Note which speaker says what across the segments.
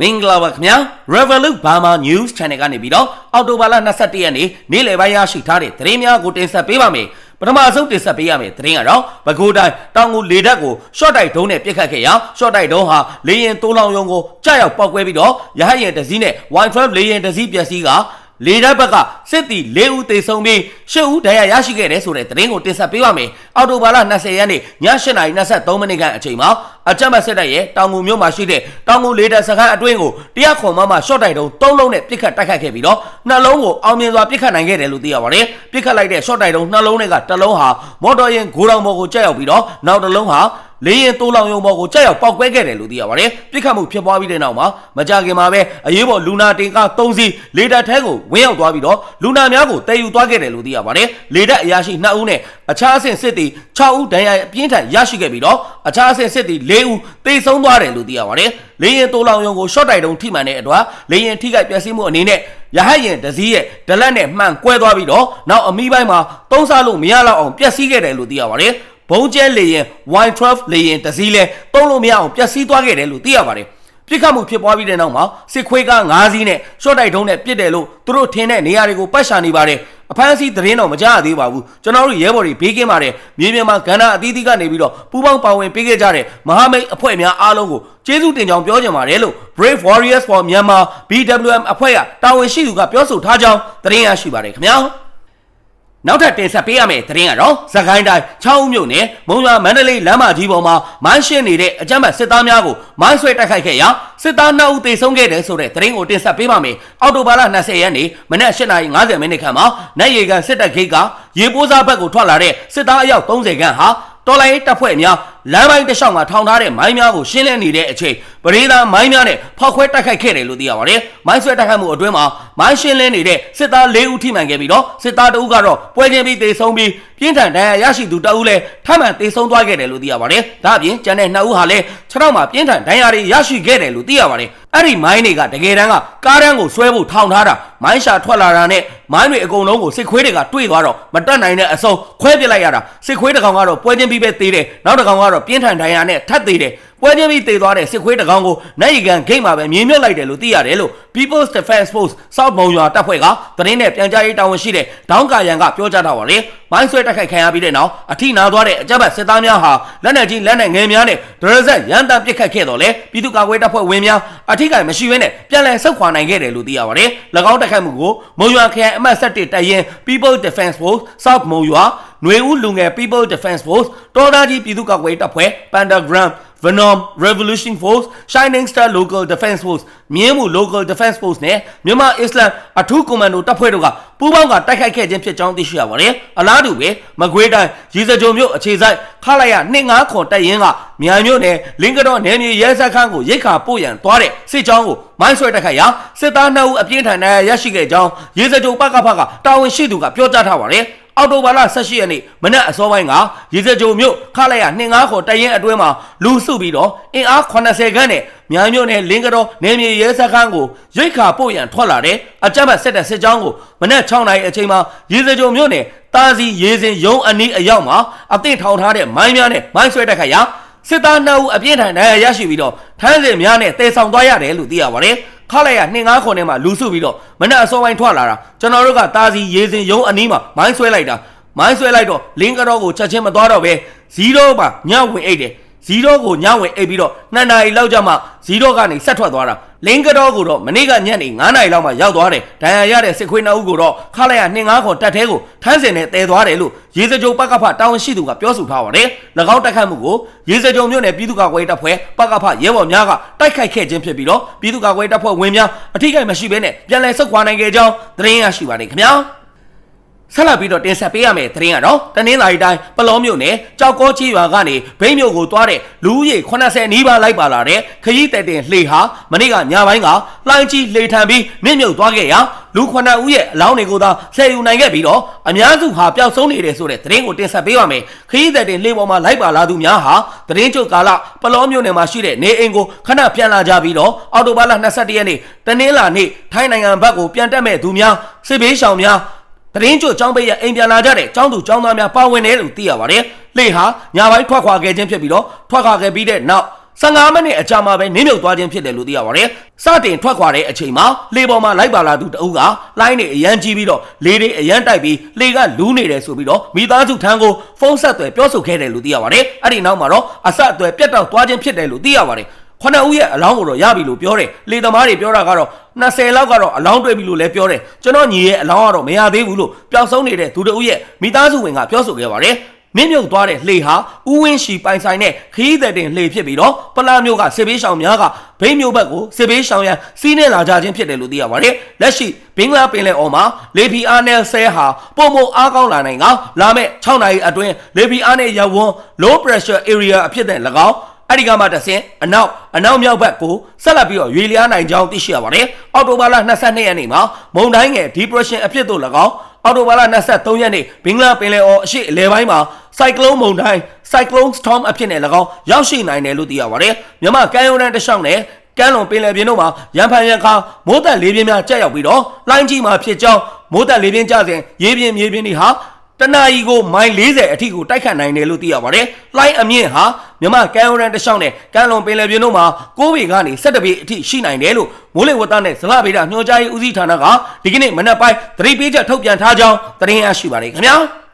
Speaker 1: မင်္ဂလာပါခင်ဗျာ Revolut Burma News Channel ကနေပြီးတော့အော်တိုဘာလ22ရက်နေ့နေ့လယ်ပိုင်းရရှိထားတဲ့သတင်းများကိုတင်ဆက်ပေးပါမယ်ပထမဆုံးတင်ဆက်ပေးရမယ့်သတင်းကတော့ပဲခူးတိုင်းတောင်ငူလေတပ်ကို short တိုက်ဒုံးနဲ့ပစ်ခတ်ခဲ့ရာ short တိုက်ဒုံးဟာလေရင်တိုးလောင်ယုံကိုကြားရောက်ပောက်ကွဲပြီးတော့ရဟတ်ရင်တစ်စီးနဲ့ Wi-Fi လေရင်တစ်စီးပျက်စီးက လေတပ်ဘက်ကစစ်တီ၄ဦးသေဆုံးပြီး၈ဦးဒဏ်ရာရရှိခဲ့တယ်ဆိုတဲ့သတင်းကိုတင်ဆက်ပေးပါမယ်။အော်တိုဘာလ20ရက်နေ့ည8:23မိနစ်ခန့်အချိန်မှာအကြမ်းဖက်စစ်တပ်ရဲ့တောင်ငူမြို့မှာရှိတဲ့တောင်ငူလေတပ်စခန်းအတွင်းကိုတရားခွန်မမရှော့တိုက်တုံး၃လုံးနဲ့ပစ်ခတ်တိုက်ခတ်ခဲ့ပြီးတော့နှလုံးကိုအောင်မြင်စွာပစ်ခတ်နိုင်ခဲ့တယ်လို့သိရပါတယ်။ပစ်ခတ်လိုက်တဲ့ရှော့တိုက်တုံးနှလုံးတွေကတစ်လုံးဟာမော်တော်ယာဉ်ဂိုးတောင်ပေါ်ကိုကျရောက်ပြီးတော့နောက်တစ်လုံးဟာ လေရင်တိုးလောင်ယုံပေါ်ကိုကြောက်ရောက်ပောက်ကွဲခဲ့တယ်လို့သိရပါတယ်။ပြစ်ခတ်မှုဖြစ်ပွားပြီးတဲ့နောက်မှာမကြခင်မှာပဲအရေးပေါ်လူနာတင်ကား၃စီးလေတပ်ထဲကိုဝင်းရောက်သွားပြီးတော့လူနာများကိုတည်ယူသွားခဲ့တယ်လို့သိရပါတယ်။လေတပ်အရာရှိ2ဦးနဲ့အခြားအဆင့်စစ်သည်6ဦးဒဏ်ရာအပြင်းထန်ရရှိခဲ့ပြီးတော့အခြားအဆင့်စစ်သည်4ဦးသေဆုံးသွားတယ်လို့သိရပါတယ်။လေရင်တိုးလောင်ယုံကိုရှော့တိုက်တုံးထိမှန်တဲ့အတွက်လေရင်ထိခိုက်ပျက်စီးမှုအနေနဲ့ရဟတ်ရင်တစည်းရဲ့ဒလက်နဲ့မှန်ကွဲသွားပြီးတော့နောက်အမီးပိုင်းမှာသုံးစားလို့မရတော့အောင်ပျက်စီးခဲ့တယ်လို့သိရပါတယ်။ ဘုံကျဲလေရင် Y12 လေရင်တစ်စီးလဲတုံးလို့မရအောင်ပျက်စီးသွားခဲ့တယ်လို့သိရပါတယ်ပြစ်ခတ်မှုဖြစ်ပွားပြီးတဲ့နောက်မှာစစ်ခွေးက9စီးနဲ့ရှော့တိုက်ထုံးနဲ့ပြစ်တယ်လို့သူတို့ထင်တဲ့နေရာတွေကိုပတ်ရှာနေပါတယ်အဖမ်းအဆီးသတင်းတော့မကြားရသေးပါဘူးကျွန်တော်တို့ရဲဘော်တွေဘေးကင်းပါတယ်မြေပြင်မှာကန္နာအသီးသီးကနေပြီးတော့ပူးပေါင်းပါဝင်ပေးခဲ့ကြတဲ့မဟာမိတ်အဖွဲ့များအားလုံးကိုကျေးဇူးတင်ကြောင်းပြောချင်ပါတယ်လို့ Brave Warriors for Myanmar BWM အဖွဲ့ကတာဝန်ရှိသူကပြောဆိုထားကြောင်းသတင်းရရှိပါတယ်ခင်ဗျာ နောက်ထပ်တင်ဆက်ပေးရမယ့်သတင်းကတော့သခိုင်းတိုင်း6ဦးမြို့နယ်မုံရွာမန္တလေးလမ်းမကြီးပေါ်မှာမိုင်းရှင်းနေတဲ့အကြမ်းဖက်စစ်သားများကိုမိုင်းဆွဲတိုက်ခိုက်ခဲ့ရာစစ်သား2ဦးသေဆုံးခဲ့တယ်ဆိုတဲ့သတင်းကိုတင်ဆက်ပေးပါမယ်။အော်တိုဘာလ20ရက်နေ့မနက်8:50မိနစ်ခန့်မှာနိုင်ရီကန်စစ်တပ်ဂိတ်ကရေပိုးစားဘက်ကိုထွက်လာတဲ့စစ်သားအယောက်30ခန့်ဟာတော်လိုင်းတပ်ဖွဲ့များ လမ်းပိုင်းတစ်လျှောက်မှာထောင်ထားတဲ့မိုင်းများကိုရှင်းလင်းနေတဲ့အချိန်ပရိသာမိုင်းများနဲ့ဖောက်ခွဲတိုက်ခိုက်ခဲ့တယ်လို့သိရပါတယ်။မိုင်းဆွဲတိုက်ခိုက်မှုအတွင်းမှာမိုင်းရှင်းလင်းနေတဲ့စစ်သား၄ဦးထိမှန်ခဲ့ပြီးတော့စစ်သားတဦးကတော့ပွဲချင်းပြီးသေဆုံးပြီး ပြင်းထန်ဒဏ်ရာရရှိသူတဦးလည်းထပ်မံသေဆုံးသွားခဲ့တယ်လို့သိရပါတယ်။ဒါအပြင်ကျန်တဲ့နှစ်ဦးဟာလည်းခြေထောက်မှာပြင်းထန်ဒဏ်ရာတွေရရှိခဲ့တယ်လို့သိရပါတယ်။အဲ့ဒီမိုင်းတွေကတကယ်တမ်းကကားတန်းကိုဆွဲဖို့ထောင်ထားတာမိုင်းရှာထွက်လာတာနဲ့မိုင်းတွေအကုန်လုံးကိုစစ်ခွေးတွေကတွေ့သွားတော့မတက်နိုင်တဲ့အစုံခွဲပစ်လိုက်ရတာစစ်ခွေးတစ်ကောင်ကတော့ပွဲချင်းပြီးပဲသေးတယ်နောက်တစ်ကောင်ကတော့ပြင်းထန်ဒဏ်ရာနဲ့ထပ်သေးတယ် ပွဲချင်းပြီးတေသွားတဲ့စစ်ခွေးတကောင်ကိုနိုင်ရီကန်ဂိတ်မှာပဲမြင်မြုပ်လိုက်တယ်လို့သိရတယ်လို့ People's Defense Force South မုံရွာတပ်ဖွဲ့ကသတင်းနဲ့ပြန်ကြားရေးတာဝန်ရှိတဲ့ဒေါင်းကာယံကပြောကြားထားပါတယ်။မိုင်းဆွဲတိုက်ခိုက်ခံရပြီးတဲ့နောက်အထိနာသွားတဲ့အကြမ်းဖက်စစ်သားများဟာလက်နက်ကြီးလက်နက်ငယ်များနဲ့ဒရဇက်ရန်တမ်းပစ်ခတ်ခဲ့တော့လေပြည်သူ့ကာကွယ်တပ်ဖွဲ့ဝင်များအထိကိမရှိဘဲနဲ့ပြန်လည်ဆုတ်ခွာနိုင်ခဲ့တယ်လို့သိရပါတယ်။၎င်းတိုက်ခိုက်မှုကိုမုံရွာခရိုင်အမှတ်7တပ်ရင်း People's Defense Force South မုံရွာຫນွေဦးလူငယ် People Defense Force တော်သားကြီးပြည်သူ့ကာကွယ်တပ်ဖွဲ့ Pentagram Venom Revolution Force Shining Star Local Defense Force မြင်းမှု Local Defense Force နဲ့မြန်မာ Islam အထူးကွန်မန်ဒိုတပ်ဖွဲ့တို့ကပူးပေါင်းကတိုက်ခိုက်ခဲ့ခြင်းဖြစ်ကြောင်းသိရှိရပါတယ်။အလားတူပဲမကွေးတိုင်းရေစကြုံမြို့အခြေစိုက်ခလာရ29ခွန်တပ်ရင်းကမြန်မြို့နယ်လင်းကတော့နယ်မြေရဲစခန်းကိုရိတ်ခါပို့ရန်သွားတဲ့စစ်ကြောင်းကိုမိုင်းဆွဲတိုက်ခိုက်ရာစစ်သား2ဦးအပြင်းထန်ဒဏ်ရာရရှိခဲ့ကြောင်းရေစကြုံပကဖကတာဝန်ရှိသူကပြောကြားထားပါတယ်။ အော်တိုဘာလ18ရက်နေ့မနက်အစောပိုင်းကရေစကြိုမြို့ခလိုက်ရ25ခေါ်တရင်အတွင်းမှာလူစုပြီးတော့အင်အား80ခန်းနဲ့မြန်မြို့နယ်လင်းကတော့နေမြေရဲစခန်းကိုရိတ်ခါပို့ရန်ထွက်လာတဲ့အကြမ်းဖက်စစ်တပ်စစ်ကြောင်းကိုမနက်6နာရီအချိန်မှာရေစကြိုမြို့နယ်တာစီရေစင်ရုံးအနီးအရောက်မှာအသင့်ထောင်ထားတဲ့မိုင်းများနဲ့မိုင်းဆွဲတက်ခတ်ရာစစ်သား2ဦးအပြင်းထန်ဒဏ်ရာရရှိပြီးတော့ထမ်းစင်များနဲ့တည်ဆောင်သွားရတယ်လို့သိရပါတယ် ခလိုက်ရ2-5ခုနဲ့မှလူစုပြီးတော့မနက်အစောပိုင်းထွက်လာတာကျွန်တော်တို့ကတာစီရေစင်ရုံးအနီးမှာမိုင်းဆွဲလိုက်တာမိုင်းဆွဲလိုက်တော့လင်းကတော့ကိုချက်ချင်းမသွားတော့ပဲ0မှာညဝင်အိတ်တယ် 0ကိုညဝင်အိတ်ပြီးတော့2နာရီလောက်ကြာမှ0ကနေဆက်ထွက်သွားတာလင်းကတော့ကိုတော့မနေ့ကညနေ9နာရီလောက်မှရောက်သွားတယ်ဒဏ်ရာရတဲ့စစ်ခွေးနှုပ်ကိုတော့ခလိုက်ရ2-5ခုတက်သေးကိုထမ်းစင်နဲ့တဲသွားတယ်လို့ရေစကြုံပကဖတာဝန်ရှိသူကပြောဆိုထားပါတယ်၎င်းတက်ခတ်မှုကိုရေစကြုံမြို့နယ်ပြည်သူ့ကာကွယ်တပ်ဖွဲ့ပကဖရဲဘော်များကတိုက်ခိုက်ခဲ့ခြင်းဖြစ်ပြီးတော့ပြည်သူ့ကာကွယ်တပ်ဖွဲ့ဝင်များအထိကိမရှိဘဲနဲ့ပြန်လည်ဆုတ်ခွာနိုင်ခဲ့ကြောင်းသတင်းရရှိပါတယ်ခင်ဗျာ ဆက်လက်ပြီးတော့တင်ဆက်ပေးရမယ့်သတင်းကတော့တနင်္လာရီတိုင်းပလောမြို့နယ်ကြောက်ကောချီရွာကနေဘိန်းမြို့ကိုသွားတဲ့လူဦးရေ80နီးပါးလိုက်ပါလာတဲ့ခရီးတဲ့တင်လှေဟာမနေ့ကညပိုင်းကလှိုင်းကြီးလှေထန်ပြီးမြင့်မြုပ်သွားခဲ့ရာလူ9ဦးရဲ့အလောင်းတွေကိုသာဆယ်ယူနိုင်ခဲ့ပြီးတော့အများစုဟာပျောက်ဆုံးနေတယ်ဆိုတဲ့သတင်းကိုတင်ဆက်ပေးပါမယ်ခရီးတဲ့တင်လှေပေါ်မှာလိုက်ပါလာသူများဟာသတင်းချုပ်ကာလပလောမြို့နယ်မှာရှိတဲ့နေအိမ်ကိုခဏပြန်လာကြပြီးတော့အော်တိုဘာလ22ရက်နေ့တနင်္လာနေ့ထိုင်းနိုင်ငံဘက်ကိုပြန်တက်မဲ့သူများစစ်ဘေးရှောင်များ တရင်ကျွတ်ចောင်းပိတ်ရအိမ်ပြန်လာကြတဲ့ចောင်းသူចောင်းသားများပါဝင်တယ်လို့သိရပါတယ်။လေဟာညာပိုင်းထွက်ခွာခဲ့ခြင်းဖြစ်ပြီးတော့ထွက်ခွာခဲ့ပြီးတဲ့နောက် 15မိနစ်အကြာမှာပဲနင်းမြုပ်သွားခြင်းဖြစ်တယ်လို့သိရပါတယ်။စတင်ထွက်ခွာတဲ့အချိန်မှာလေပေါ်မှာလိုက်ပါလာသူတအုပ်ကလိုင်းနေအရန်ကြီးပြီးတော့လေတွေအရန်တိုက်ပြီးလေကလူးနေတယ်ဆိုပြီးတော့မိသားစုထံကိုဖုန်းဆက်သွယ်ပြောဆိုခဲ့တယ်လို့သိရပါတယ်။အဲ့ဒီနောက်မှာတော့အဆက်အသွယ်ပြတ်တောက်သွားခြင်းဖြစ်တယ်လို့သိရပါတယ်။ ခုနှစ်ဦးရဲ့အလောင်းကိုတော့ရပြီလို့ပြောတယ်လေသမားတွေပြောတာကတော့20လောက်ကတော့အလောင်းတွေ့ပြီလို့လည်းပြောတယ်ကျွန်တော်ညီရဲ့အလောင်းကတော့မရသေးဘူးလို့ပျောက်ဆုံးနေတဲ့သူတဦးရဲ့မိသားစုဝင်ကပြောဆိုခဲ့ပါတယ်မြင့်မြုပ်သွားတဲ့လှေဟာဥဝင်းရှိပိုင်ဆိုင်တဲ့ခရီးသည်တင်လှေဖြစ်ပြီးတော့ပလာမျိုးကစစ်ဘေးရှောင်များကဘိန်းမျိုးဘက်ကိုစစ်ဘေးရှောင်ရန်စီးနှင်းလာကြခြင်းဖြစ်တယ်လို့သိရပါတယ်လက်ရှိဘင်္ဂလားပင်လယ်အော်မှာလေပီအားနယ်ဆဲဟာပုံမအားကောင်းလာနိုင်ကလာမဲ့6နာရီအတွင်းလေပီအားနယ်ရဝွန်း low pressure area အဖြစ်တဲ့၎င်း အဲ့ဒီကမှတဆင်အနောက်အနောက်မြောက်ဘက်ကိုဆက်လက်ပြီးတော့ရွေလျားနိုင်ကြောင်းသိရှိရပါတယ်။အော်တိုဘာလ22ရက်နေ့မှာမုန်တိုင်းငယ် depression အဖြစ်သို့၎င်းအော်တိုဘာလ23ရက်နေ့ဘင်္ဂလားပင်လယ်အော်အရှေ့အလယ်ပိုင်းမှာ cyclone မုန်တိုင်း cyclone storm အဖြစ်နဲ့၎င်းရောက်ရှိနိုင်တယ်လို့သိရပါတယ်။မြမကမ်းရိုးတန်းတစ်လျှောက်နဲ့ကမ်းလွန်ပင်လယ်ပြင်တို့မှာရန်ဖန်ရန်ခါမိုးတက်လေးပြင်းများကျရောက်ပြီးတော့လိုင်းကြီးမှာဖြစ်ကြောင်းမိုးတက်လေးပြင်းကျစဉ်ရေပြင်းမြေပြင်းတွေဟာ တနအီကိုမိုင်40အထိကိုတိုက်ခတ်နိုင်တယ်လို့သိရပါတယ်။လိုင်းအမြင့်ဟာမြမကမ်းရိုးတန်းတစ်လျှောက်နဲ့ကမ်းလွန်ပင်လယ်ပြင်တို့မှာ6ပေကနေ17ပေအထိရှိနိုင်တယ်လို့မိုးလေဝသနဲ့ဇလဗေဒညွှန်ကြားရေးဦးစီးဌာနကဒီကနေ့မနက်ပိုင်းသတိပေးချက်ထုတ်ပြန်ထားကြောင်းသတင်းရရှိပါတယ်ခင်ဗျာ။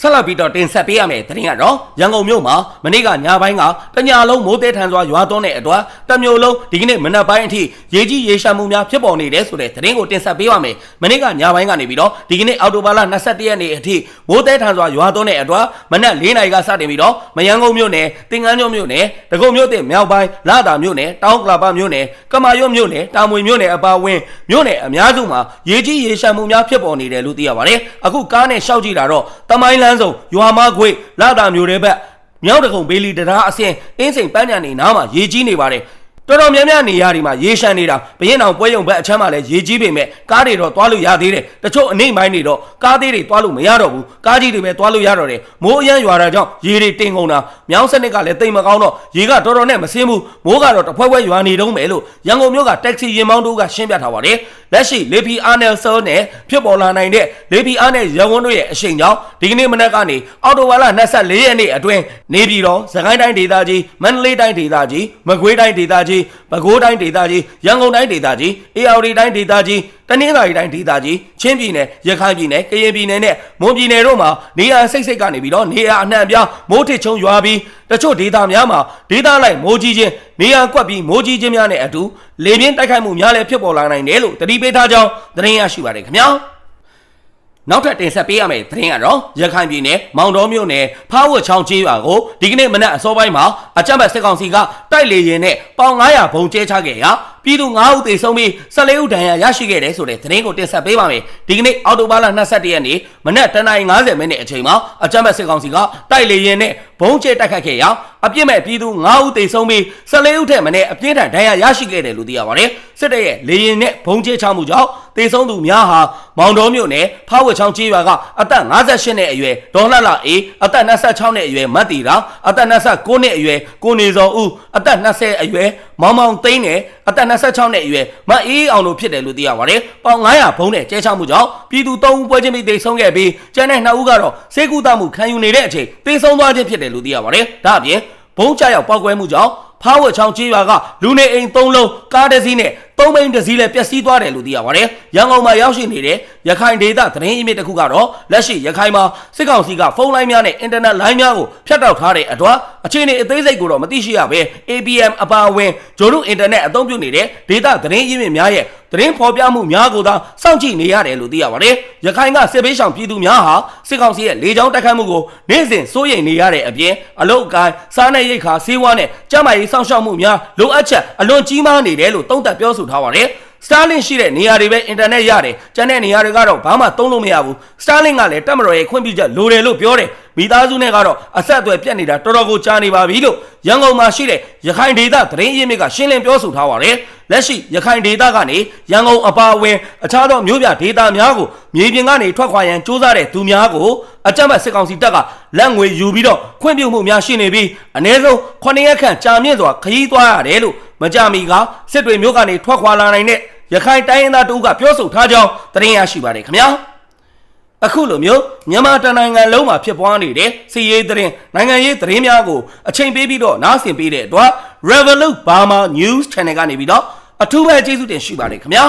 Speaker 1: ဆက်လက်ပြီးတော့တင်ဆက်ပေးရမယ်သတင်းကတော့ရန်ကုန်မြို့မှာမနေ့ကညပိုင်းကတညာလုံးမိုးတဲထန်စွာရွာသွန်းတဲ့အတွက်တမျိုးလုံးဒီကနေ့မနက်ပိုင်းအထိရေကြီးရေရှာမှုများဖြစ်ပေါ်နေတယ်ဆိုတဲ့သတင်းကိုတင်ဆက်ပေးပါမယ်မနေ့ကညပိုင်းကနေပြီးတော့ဒီကနေ့အောက်တိုဘာလ22ရက်နေ့အထိမိုးတဲထန်စွာရွာသွန်းတဲ့အတွက်မနက်၄နာရီကစတင်ပြီးတော့မယန်းကုန်းမြို့နယ်တင်ကန်းကျွန်းမြို့နယ်ဒဂုံမြို့တင်မြောက်ပိုင်းလာတာမြို့နယ်တောင်ကလာပမြို့နယ်ကမာရွတ်မြို့နယ်တာမွေမြို့နယ်အပါအဝင်မြို့နယ်အများစုမှာရေကြီးရေရှာမှုများဖြစ်ပေါ်နေတယ်လို့သိရပါတယ်အခုကားနဲ့ရှောက်ကြည့်တာတော့တမိုင်းလန်းစုံရွာမခွေလာတာမျိုးတွေဘက်မြောက်တကုံဘေးလီတရားအစင်အင်းစိန်ပန်းညံနေနားမှာရေကြီးနေပါတယ် တော်တော်များများနေရာတွေမှာရေရှမ်းနေတာဘရင်အောင်ပွဲရုံဘက်အချမ်းမှာလည်းရေကြီးပေမဲ့ကားတွေတော့သွားလို့ရသေးတယ်တချို့အနိမ့်ပိုင်းတွေတော့ကားသေးတွေသွားလို့မရတော့ဘူးကားကြီးတွေပဲသွားလို့ရတော့တယ်မိုးအရန်ရွာတာကြောင့်ရေတွေတင်ကုန်တာမြောင်းစနစ်ကလည်းတိမ်မကောင်းတော့ရေကတော်တော်နဲ့မစင်းဘူးမိုးကတော့တဖွဲဖွဲရွာနေတုံးမယ်လို့ရန်ကုန်မြို့ကတက္ကစီရင်မောင်းတို့ကရှင်းပြထားပါတယ်လက်ရှိလေပီအာနယ်ဆယ်နဲ့ဖြစ်ပေါ်လာနိုင်တဲ့လေပီအာနယ်ရန်ကုန်တို့ရဲ့အရှိန်ကြောင့်ဒီကနေ့မနက်ကနေအော်တိုဝါလာ24ရက်နေ့အတွင်းနေပြည်တော်စကိုင်းတိုင်းဒေသကြီးမန္တလေးတိုင်းဒေသကြီးမကွေးတိုင်းဒေသကြီးပဲခူးတိုင်းဒေသကြီးရန်ကုန်တိုင်းဒေသကြီးအေရဝတီတိုင်းဒေသကြီးတနင်္သာရီတိုင်းဒေသကြီးချင်းပြည်နယ်ရခိုင်ပြည်နယ်ကရင်ပြည်နယ်နဲ့မွန်ပြည်နယ်တို့မှာနေရာစိတ်စိတ်ကနေပြီးတော့နေရာအနှံ့ပြားမိုးထစ်ချုံရွာပြီးတချို့ဒေသများမှာဒေသလိုက်မိုးကြီးခြင်းနေရာကွက်ပြီးမိုးကြီးခြင်းများနဲ့အတူလေပြင်းတိုက်ခိုက်မှုများလည်းဖြစ်ပေါ်လာနိုင်တယ်လို့တတိပေးထားကြောင်းသတင်းရရှိပါတယ်ခင်ဗျာ နောက်ထပ်တင်ဆက်ပေးရမယ့်သတင်းကတော့ရခိုင်ပြည်နယ်မောင်တော်မြို့နယ်ဖားဝတ်ချောင်းကျေးရွာကိုဒီကနေ့မနက်အစောပိုင်းမှာအကြမ်းဖက်စစ်ကောင်စီကတိုက်လေရင်နဲ့ပေါင်900ဘုံကျဲချခဲ့ရာပြည်သူ9ဦးသေဆုံးပြီး14ဦးဒဏ်ရာရရှိခဲ့တယ်ဆိုတဲ့သတင်းကိုတင်ဆက်ပေးပါမယ်ဒီကနေ့အောက်တိုဘာလ22ရက်နေ့မနက်10:50မိနစ်အချိန်မှာအကြမ်းဖက်စစ်ကောင်စီကတိုက်လေရင်နဲ့ဘုံကျဲတိုက်ခတ်ခဲ့ရာအပြစ်မဲ့ပြည်သူ9ဦးသေဆုံးပြီး14ဦးထက်မနည်းအပြင်းထန်ဒဏ်ရာရရှိခဲ့တယ်လို့သိရပါတယ်စစ်တပ်ရဲ့လေရင်နဲ့ဘုံကျဲချမှုကြောင့်သေဆုံးသူများဟာ မောင်တော်မြို့နယ်ဖားဝတ်ချောင်းကျေးရွာကအသက်58နှစ်အရွယ်ဒေါ်လှလှအေးအသက်26နှစ်အရွယ်မတ်တီရာအသက်29နှစ်အရွယ်ကိုနေစောဦးအသက်20အရွယ်မောင်မောင်သိန်းနဲ့အသက်26နှစ်အရွယ်မအေးအောင်တို့ဖြစ်တယ်လို့သိရပါတယ်။ပေါင်900ဘုံနဲ့ကျဲချမှုကြောင့်ပြည်သူ3ဦးပွဲချင်းပြီးသေဆုံးခဲ့ပြီးကျန်တဲ့2ဦးကတော့စေကူတာမှုခံယူနေတဲ့အချိန်သေဆုံးသွားခြင်းဖြစ်တယ်လို့သိရပါတယ်။ဒါအပြင်ဘုံကြရောက်ပောက်ကွဲမှုကြောင့်ဖားဝတ်ချောင်းကျေးရွာကလူနေအိမ်၃လုံးကားတစ်စီးနဲ့ သုံးဘိန်းတစ်စီးလည်းပျက်စီးသွားတယ်လို့သိရပါတယ်။ရန်ကုန်မှာရောက်ရှိနေတဲ့ရခိုင်ဒေသသတင်းအမြစ်တစ်ခုကတော့လက်ရှိရခိုင်မှာစစ်ကောင်စီကဖုန်းလိုင်းများနဲ့အင်တာနက်လိုင်းများကိုဖြတ်တောက်ထားတဲ့အတွက်အခြေအနေအသေးစိတ်ကိုတော့မသိရှိရဘဲ ABM အပါအဝင်ဂျိုတို့အင်တာနက်အသုံးပြုနေတဲ့ဒေသသတင်းအမြစ်များရဲ့သတင်းဖော်ပြမှုများကိုသာစောင့်ကြည့်နေရတယ်လို့သိရပါတယ်။ရခိုင်ကစစ်ဘေးရှောင်ပြည်သူများဟာစစ်ကောင်စီရဲ့လေကြောင်းတိုက်ခိုက်မှုကိုနေ့စဉ်စိုးရိမ်နေရတဲ့အပြင်အလုတ်အကိုင်းစားနပ်ရိက္ခာဆေးဝါးနဲ့ကျန်းမာရေးစောင့်ရှောက်မှုများလိုအပ်ချက်အလွန်ကြီးမားနေတယ်လို့သုံးသပ်ပြောဆိုထားပါတယ်။ Starlink ရှိတဲ့နေရာတွေပဲအင်တာနက်ရတယ်။ကျန်တဲ့နေရာတွေကတော့ဘာမှသုံးလို့မရဘူး။ Starlink ကလည်းတက်မတော်ရဲ့ခွင့်ပြုချက်လိုတယ်လို့ပြောတယ်။မိသားစုနဲ့ကတော့အဆက်အသွယ်ပြတ်နေတာတော်တော်ကိုကြားနေပါပြီလို့ရန်ကုန်မှာရှိတဲ့ရခိုင်ဒေသသတင်းရင်းမြစ်ကရှင်းလင်းပြောဆိုထားပါတယ်။လက်ရှိရခိုင်ဒေသကနေရန်ကုန်အပါအဝင်အခြားသောမြို့ပြဒေသများကိုမြေပြင်ကနေထွက်ခွာရန်စ조사တဲ့သူများကိုအကြမ်းဖက်စစ်ကောင်စီတပ်ကလက်ငွေယူပြီးတော့ခွင့်ပြုမှုများရှိနေပြီးအ ਨੇ ဆုံး9ရက်ခန့်ကြာမြင့်စွာခရီးသွားရတယ်လို့ မကြမီကစစ်တွေမြို့ကနေထွက်ခွာလာနိုင်တဲ့ရခိုင်တိုင်းရင်းသားတို့ကပြောဆိုထားကြောင်းသတင်းရရှိပါတယ်ခင်ဗျာအခုလိုမျိုးမြန်မာတနိုင်ငံလုံးမှာဖြစ်ပွားနေတဲ့စီရေးသတင်းနိုင်ငံရေးသတင်းများကိုအချိန်ပေးပြီးတော့နားဆင်ပေးတဲ့အတွက် Revolut Burma News Channel ကနေပြီးတော့အထူးပဲကျေးဇူးတင်ရှိပါတယ်ခင်ဗျာ